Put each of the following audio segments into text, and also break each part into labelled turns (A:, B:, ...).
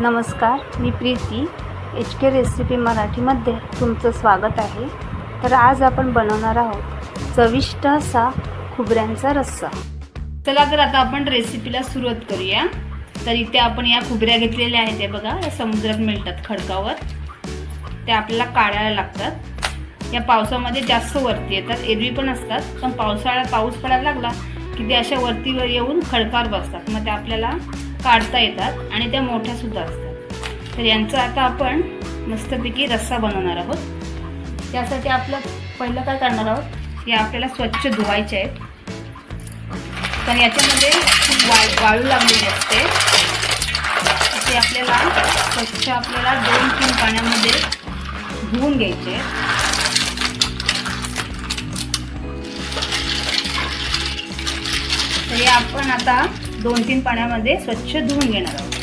A: नमस्कार मी Preeti. H K recipe मराठीमध्ये तुमचं स्वागत आहे. तर आज आपण बनवणार आहोत चविष्ट असा खोबऱ्यांचा रस्सा. चला तर आता आपण रेसिपीला सुरुवात करूया. तर इथे आपण या खोबऱ्या घेतलेल्या आहेत हे बघा या समुद्रात मिळतात खडकावर. त्या आपल्याला काढायला लागतात. या पावसामध्ये जास्त वरती येतात एरवी पण असतात. पण पावसाळा पाऊस पडायला लागला की ते अशा वरतीवर येऊन खडकावर बसतात. मग ते आपल्याला काढता येतात आणि त्या मोठ्या सुद्धा असतात. तर यांचा आता आपण मस्तपैकी रस्सा बनवणार आहोत. त्यासाठी आपलं पहिलं काय करणार आहोत? हे आपल्याला स्वच्छ धुवायचे आहेत. कारण याच्यामध्ये खूप वाळ वाळू लागलेली असते. ते आपल्याला स्वच्छ आपल्याला दोन तीन पाण्यामध्ये धुवून घ्यायचे तर हे आपण आता दोन तीन पाण्यामध्ये स्वच्छ धुवून घेणार आहोत.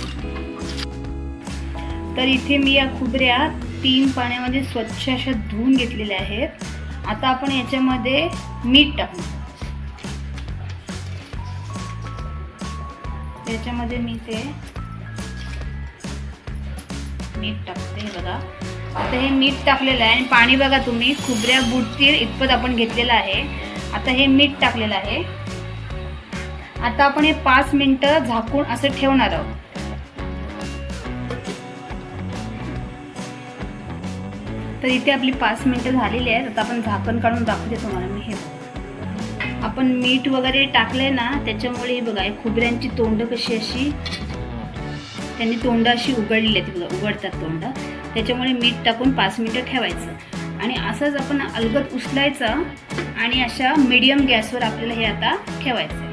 A: तर इथे मी या खुबऱ्या तीन पाण्यामध्ये स्वच्छ अशा धुवून घेतलेल्या आहेत. आता आपण याच्यामध्ये मीठ टाकू त्याच्यामध्ये मी ते मीठ टाकते हे बघा. आता हे मीठ टाकलेलं आहे. आणि पाणी बघा तुम्ही खुबऱ्या बुडतील इतपत आपण घेतलेलं आहे. आता हे मीठ टाकलेलं आहे. आता आपण हे पाच मिनटं झाकून असं ठेवणार आहोत. तर इथे आपली पाच मिनटं झालेली आहेत. आता आपण झाकण काढून दाखवते तुम्हाला मी हे आपण मीठ वगैरे टाकलंय ना त्याच्यामुळे हे बघा खोबऱ्यांची तोंड कशी अशी त्यांनी तोंड अशी उघडलेली आहेत. बघा उघडतात तोंड. त्याच्यामुळे मीठ टाकून पाच मिनिटं ठेवायचं. आणि असंच आपण अलगद उचलायचं आणि अशा मीडियम गॅसवर आपल्याला हे आता ठेवायचं.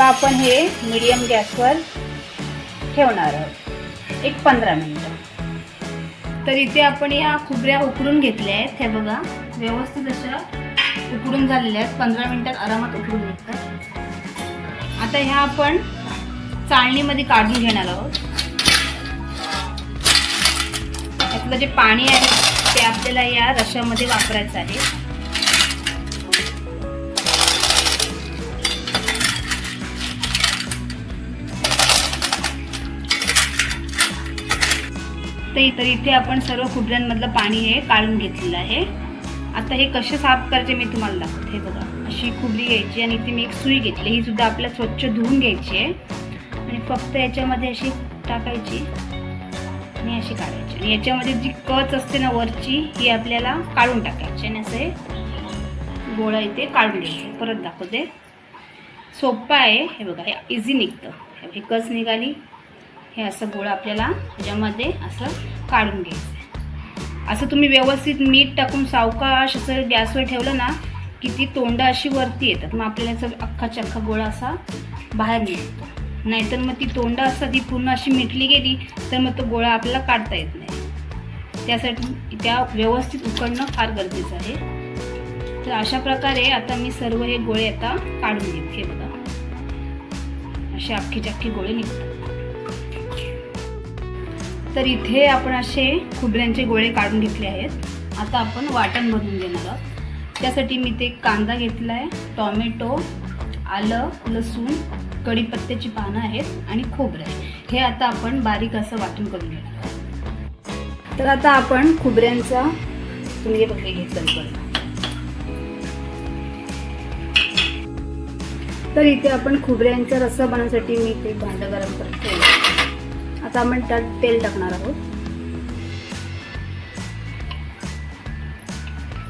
A: आता आपण हे मिडियम गॅसवर ठेवणार आहोत. एक पंधरा मिनिटं. तर इथे आपण या खुबऱ्या उकडून घेतल्या आहेत. हे बघा व्यवस्थित अशा उकडून झालेल्या आहेत. पंधरा मिनिटात आरामात उकडून निघतात आता ह्या आपण चाळणीमध्ये काढून घेणार आहोत. यातलं जे पाणी आहे ते आपल्याला या रशामध्ये वापरायचं आहे. तर इथे आपण सर्व खुबऱ्यांमधलं पाणी हे काढून घेतलेलं आहे. आता हे कसे साफ करायचे मी तुम्हाला दाखवते. हे बघा अशी खुबरी घ्यायची आणि इथे मी एक सुई घेतली ही सुद्धा आपल्याला स्वच्छ धुवून घ्यायची आहे. आणि फक्त याच्यामध्ये अशी टाकायची आणि अशी काढायची. आणि याच्यामध्ये जी कच असते ना वरची ही आपल्याला काढून टाकायची आणि असं हे गोळा इथे काढून घ्यायचं. परत दाखवते. सोपं आहे. हे बघा हे इझी निघतं. हे कच निघाली. हे असं गोळा आपल्याला ह्याच्यामध्ये असं काढून घ्यायचं. असं तुम्ही व्यवस्थित मीठ टाकून सावकाश असं गॅसवर ठेवलं ना की ती तोंडं अशी वरती येतात. मग आपल्याला असं अख्खाच्या अख्खा गोळा असा बाहेर निघतो. नाहीतर मग ती तोंडं असतात ती पूर्ण अशी मिटली गेली तर मग तो गोळा आपल्याला काढता येत नाही. त्यासाठी त्या व्यवस्थित उकडणं फार गरजेचं आहे. तर अशा प्रकारे आता मी सर्व हे गोळे आता काढून घेते. बघा. असे अख्खी चक्की गोळे निघतात. तर इथे आपण असे खुबऱ्यांचे गोळे काढून घेतले आहेत. आता आपण वाटण बनवून घेणार आहोत. त्यासाठी मी ते कांदा घेतला आहे टॉमॅटो आलं लसूण कढीपत्त्याची पानं आहेत आणि खोबरं आहे. हे आता आपण बारीक असं वाटून करून घेणार आहोत. तर आता आपण खुबऱ्यांचा तुम्ही हे घेतलं तर इथे आपण खोबऱ्यांचा रस्सा बनवण्यासाठी मी ते भांडं गरम करते. आता आपण त्यात तेल टाकणार आहोत.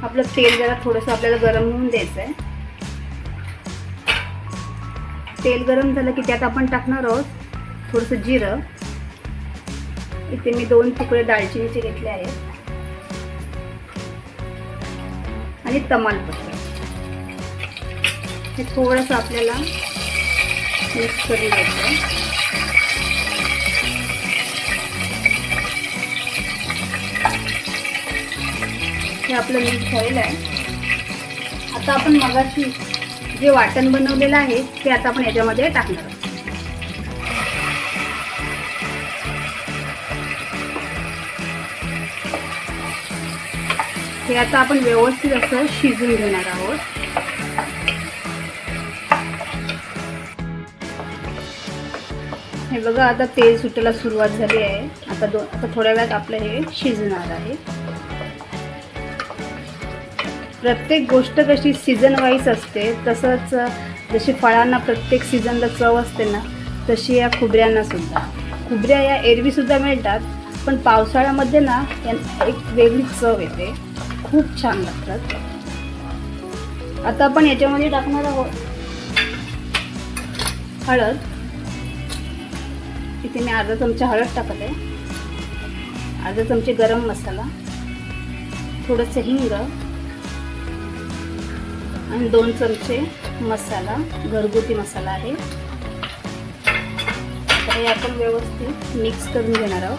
A: आपलं तेल जरा थोडंसं आपल्याला गरम होऊन द्यायचं आहे तेल गरम झालं की त्यात आपण टाकणार आहोत थोडंसं जिरं. इथे मी दोन तुकडे दालचिनीचे घेतले आहेत. आणि तमालपत्र. हे थोडंसं आपल्याला मिक्स करून घ्यायचं हे आपलं मीठ झालेलं आहे. आता आपण मगाशी जे वाटण बनवलेलं आहे ते आता आपण याच्यामध्ये टाकणार आहोत. हे आता आपण व्यवस्थित असं शिजून घेणार आहोत. हे बघा आता तेल सुटायला सुरुवात झाली आहे. आता दोन आता थोड्या वेळात आपलं हे शिजणार आहे. प्रत्येक गोष्ट कशी सीझन वाईज असते तसंच जशी फळांना प्रत्येक सीझनला चव असते ना तशी या खुबऱ्यांना सुद्धा. खुबऱ्या या एरवीसुद्धा मिळतात पण पावसाळ्यामध्ये ना यांना एक वेगळी चव येते. खूप छान लागतात. आता आपण याच्यामध्ये टाकणार आहोत हळद. इथे मी अर्धा चमचा हळद टाकत. आहे अर्धा चमचे गरम मसाला. थोडंसं हिंग. आणि दोन चमचे मसाला घरगुती मसाला आहे. तर हे आपण व्यवस्थित मिक्स करून घेणार आहोत.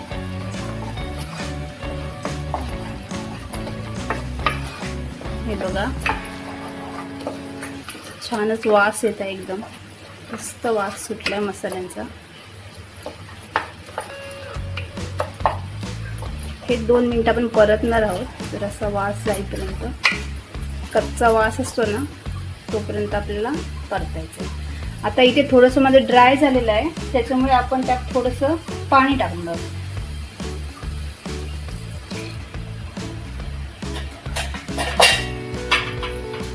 A: हे बघा. छानच वास येत आहे एकदम. मस्त वास सुटलाय मसाल्यांचा. हे दोन मिनटं आपण परतणार आहोत. जर असा वास जाईपर्यंत. कच्चा वास असतो ना तोपर्यंत आपल्याला परतायचं आता इथे थोडंसं माझं ड्राय झालेलं आहे त्याच्यामुळे आपण त्यात थोडंसं पाणी टाकून आहोत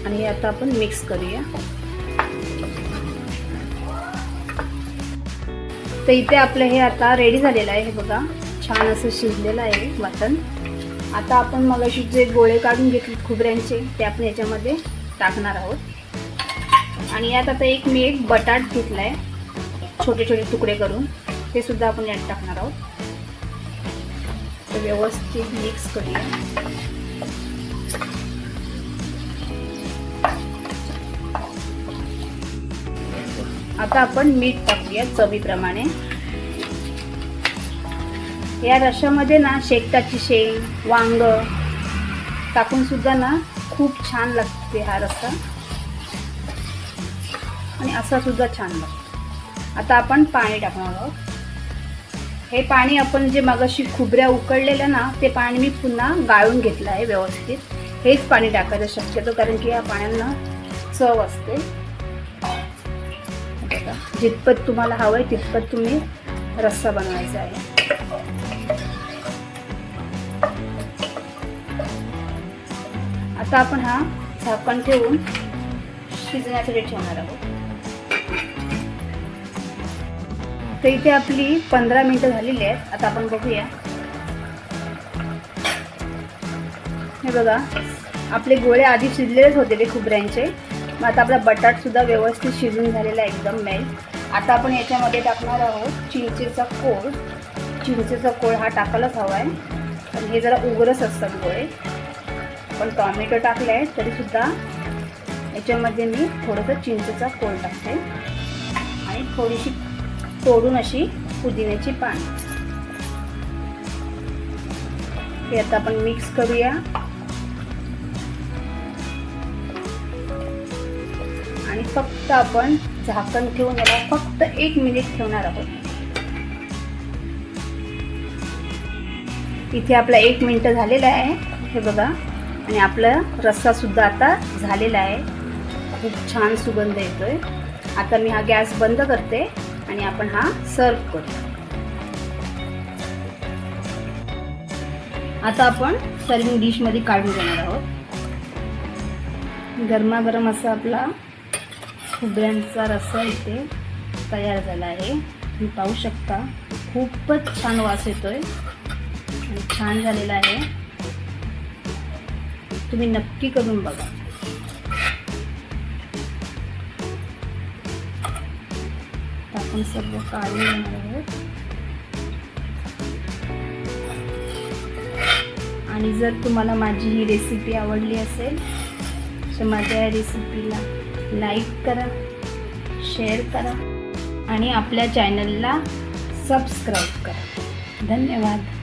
A: आणि हे आता आपण मिक्स करूया. तर इथे आपलं हे आता रेडी झालेलं आहे हे बघा. छान असं शिजलेलं आहे वाटण आता आपण मगाशी जे गोळे काढून घेतले खोबऱ्यांचे ते आपण याच्यामध्ये टाकणार आहोत. आणि यात आता एक मी एक बटाट घेतला आहे छोटे छोटे तुकडे करून. ते सुद्धा आपण यात टाकणार आहोत. व्यवस्थित मिक्स करूया. आता आपण मीठ टाकूया चवीप्रमाणे. या रशामध्ये ना शेकटाची शेंग वांग टाकून सुद्धा ना खूप छान लागते हा रस्सा. आणि असा सुद्धा छान लागतो. आता आपण पाणी टाकणार आहोत. हे पाणी आपण जे मगाशी खुबऱ्या उकडलेलं ना ते पाणी मी पुन्हा गाळून घेतलं आहे व्यवस्थित. हेच पाणी टाकायचं शक्यतो कारण की या पाण्यांना चव असते. जितपत तुम्हाला हवं आहे तितपत तुम्ही रस्सा बनवायचा आहे. आता आपण हा झाकण ठेवून शिजण्यासाठी ठेवणार आहोत. तर इथे आपली पंधरा मिनिटं झालेली आहेत. आता आपण बघूया. हे बघा आपले गोळे आधी शिजलेलेच होते ते खुबऱ्यांचे. मग आता आपला बटाटसुद्धा व्यवस्थित शिजून झालेला एकदम मेल्ट आता आपण याच्यामध्ये टाकणार आहोत चिंचेचा कोळ. चिंचेचा कोळ हा टाकायलाच हवा आहे. पण हे जरा उग्रच असतात गोळे. पण टॉमॅटो टाकले आहे तरीसुद्धा याच्यामध्ये मी थोडंसं चिंचेचा खोल टाकते. आणि थोडीशी तोडून अशी पुदिन्याची पान. हे आता आपण मिक्स करूया. आणि फक्त आपण झाकण ठेवून याला फक्त एक मिनिट ठेवणार आहोत. इथे आपला एक मिनिट झालेला आहे. हे बघा. आणि आपला रस्सासुद्धा आता झालेला आहे. खूप छान सुगंध येतोय. आता मी हा गॅस बंद करते आणि आपण हा सर्व करू. आता आपण सर्विंग डिशमध्ये काढून घेणार आहोत. गरमागरम असा आपला खोबऱ्यांचा रस्सा इथे तयार झाला आहे. तुम्ही पाहू शकता खूपच छान वास येतोय. आणि छान झालेला आहे. तुम्ही नक्की करून बघा. आपण सर्व काळी आहोत. आणि जर तुम्हाला माझी ही रेसिपी आवडली असेल तर माझ्या या रेसिपीला लाईक करा शेअर करा आणि आपल्या चॅनलला सबस्क्राईब करा. धन्यवाद.